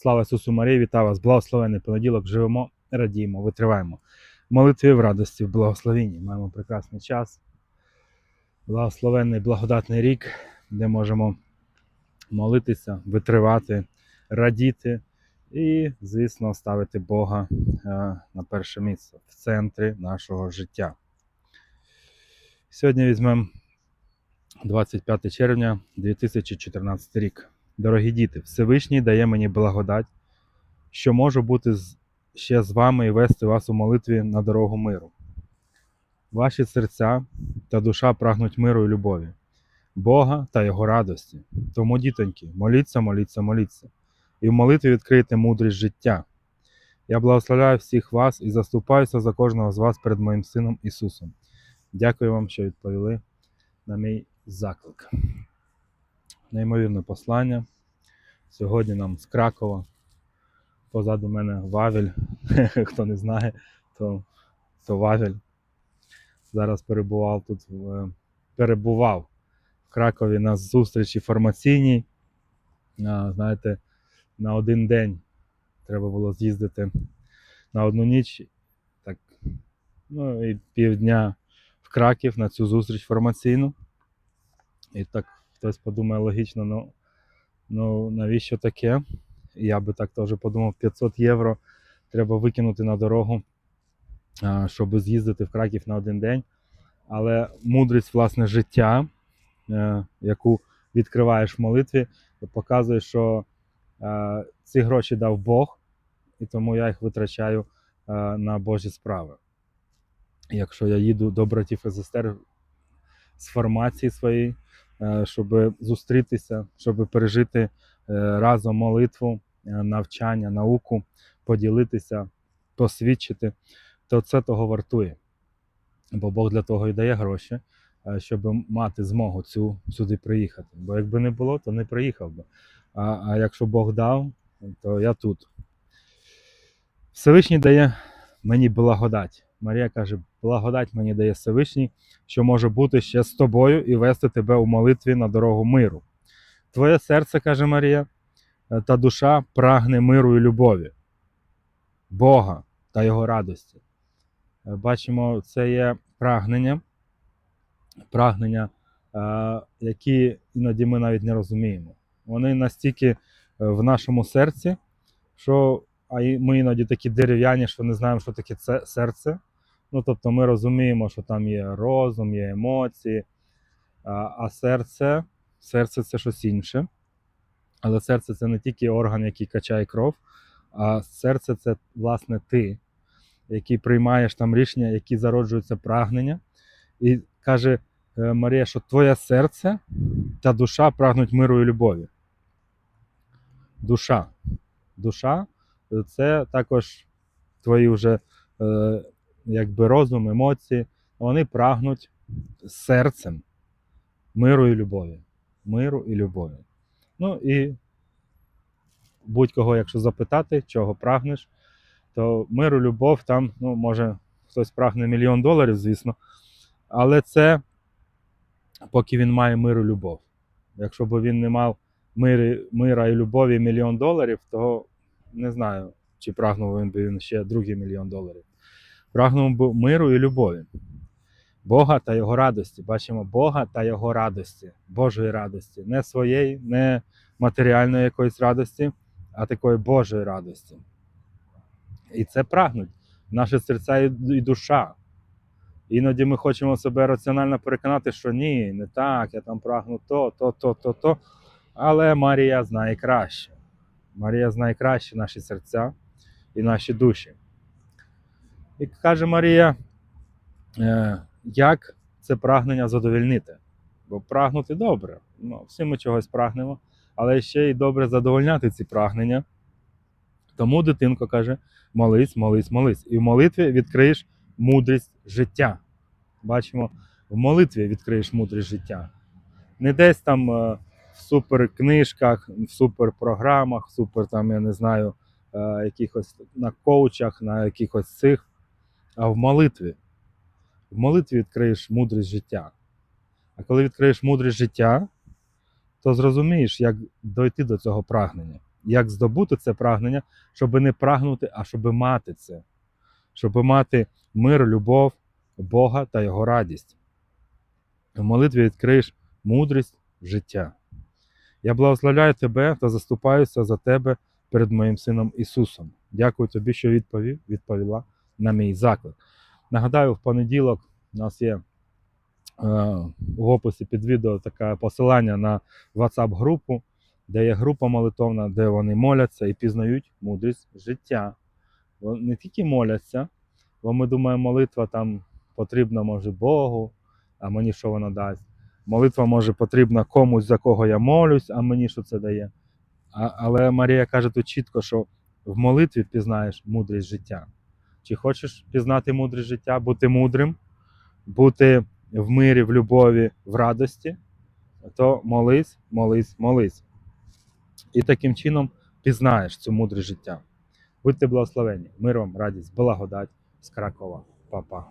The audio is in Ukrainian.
Слава Ісусу Марії, вітаю вас! Благословений понеділок. Живемо, радіємо, витриваємо. Молитві в радості, в благословенні. Маємо прекрасний час. Благословенний, благодатний рік, де можемо молитися, витривати, радіти і, звісно, ставити Бога е, на перше місце в центрі нашого життя. Сьогодні візьмемо 25 червня 2014 рік. Дорогі діти, Всевишній дає мені благодать, що можу бути ще з вами і вести вас у молитві на дорогу миру. Ваші серця та душа прагнуть миру і любові, Бога та Його радості. Тому, дітоньки, моліться, моліться, моліться, і в молитві відкрийте мудрість життя. Я благословляю всіх вас і заступаюся за кожного з вас перед моїм сином Ісусом. Дякую вам, що відповіли на мій заклик. Неймовірне послання. Сьогодні нам з Кракова. Позаду мене Вавель. Хто не знає, то, то Вавель. Зараз перебував тут, в- перебував в Кракові на зустрічі формаційній. Знаєте, на один день треба було з'їздити на одну ніч. Так, ну і півдня в Краків на цю зустріч формаційну. І так хтось подумає логічно, ну, ну навіщо таке? Я би так теж подумав, 500 євро треба викинути на дорогу, щоб з'їздити в Краків на один день. Але мудрість власне життя, е, яку відкриваєш в молитві, показує, що е, ці гроші дав Бог, і тому я їх витрачаю е, на Божі справи. Якщо я їду до братів і сестер з формації своєї, щоб зустрітися, щоб пережити е, разом молитву, е, навчання, науку, поділитися, посвідчити, то це того вартує. Бо Бог для того і дає гроші, е, щоб мати змогу цю сюди приїхати. Бо якби не було, то не приїхав би. А, а якщо Бог дав, то я тут. Всевишній дає мені благодать. Марія каже: благодать мені дає Всевишній, що може бути ще з тобою і вести тебе у молитві на дорогу миру. Твоє серце, каже Марія, е, та душа прагне миру і любові, Бога та Його радості. Е, Бачимо, це є прагнення, прагнення, е, які іноді ми навіть не розуміємо. Вони настільки в нашому серці, що а ми іноді такі дерев'яні, що не знаємо, що таке це серце. Ну, тобто ми розуміємо, що там є розум, є емоції, а, серце, серце це щось інше. Але серце це не тільки орган, який качає кров, а серце це, власне, ти, який приймаєш там рішення, які зароджуються прагнення. І каже е, Марія, що твоє серце та душа прагнуть миру і любові. Душа. Душа е, це також твої вже е, якби розум, емоції. Вони прагнуть серцем миру і любові. Миру і любові. Ну і будь-кого, якщо запитати, чого прагнеш, то миру, любов там, ну, може, хтось прагне мільйон доларів, звісно. Але це поки він має мир і любов. Якщо б він не мав мири, мира і любові мільйон доларів, то не знаю, чи прагнув він би він ще другий мільйон доларів. Прагнув би миру і любові. Бога та Його радості. Бачимо Бога та Його радості, Божої радості. Не своєї, не матеріальної якоїсь радості, а такої Божої радості. І це прагнуть наші серця і душа. Іноді ми хочемо себе раціонально переконати, що ні, не так, я там прагну то, то, то, то, то. Але Марія знає краще. Марія знає краще наші серця і наші душі. І каже Марія, е, як це прагнення задовольнити? Бо прагнути добре. Ну, всі ми чогось прагнемо, але ще й добре задовольняти ці прагнення. Тому дитинко каже: молись, молись, молись. І в молитві відкриєш мудрість життя. Бачимо, в молитві відкриєш мудрість життя. Не десь там е, в суперкнижках, в суперпрограмах, в супер там, я не знаю, е, якихось на коучах, на якихось цих, а в молитві. В молитві відкриєш мудрість життя. А коли відкриєш мудрість життя, то зрозумієш, як дойти до цього прагнення, як здобути це прагнення, щоб не прагнути, а щоб мати це, щоб мати мир, любов, Бога та Його радість. В молитві відкриєш мудрість життя. Я благословляю тебе та заступаюся за тебе перед моїм сином Ісусом. Дякую тобі, що відповів, відповіла на мій заклик. Нагадаю, в понеділок у нас є е, в описі під відео таке посилання на WhatsApp-групу, де є група молитовна, де вони моляться і пізнають мудрість життя. Вони не тільки моляться, бо ми думаємо, молитва там потрібна може Богу, а мені що вона дасть. Молитва може потрібна комусь, за кого я молюсь, а мені що це дає. А, але Марія каже тут чітко, що в молитві пізнаєш мудрість життя. Чи хочеш пізнати мудрість життя, бути мудрим, бути в мирі, в любові, в радості, то молись, молись, молись. І таким чином пізнаєш цю мудрість життя. Будьте благословені. миром, радість, благодать з Кракова. Па-па.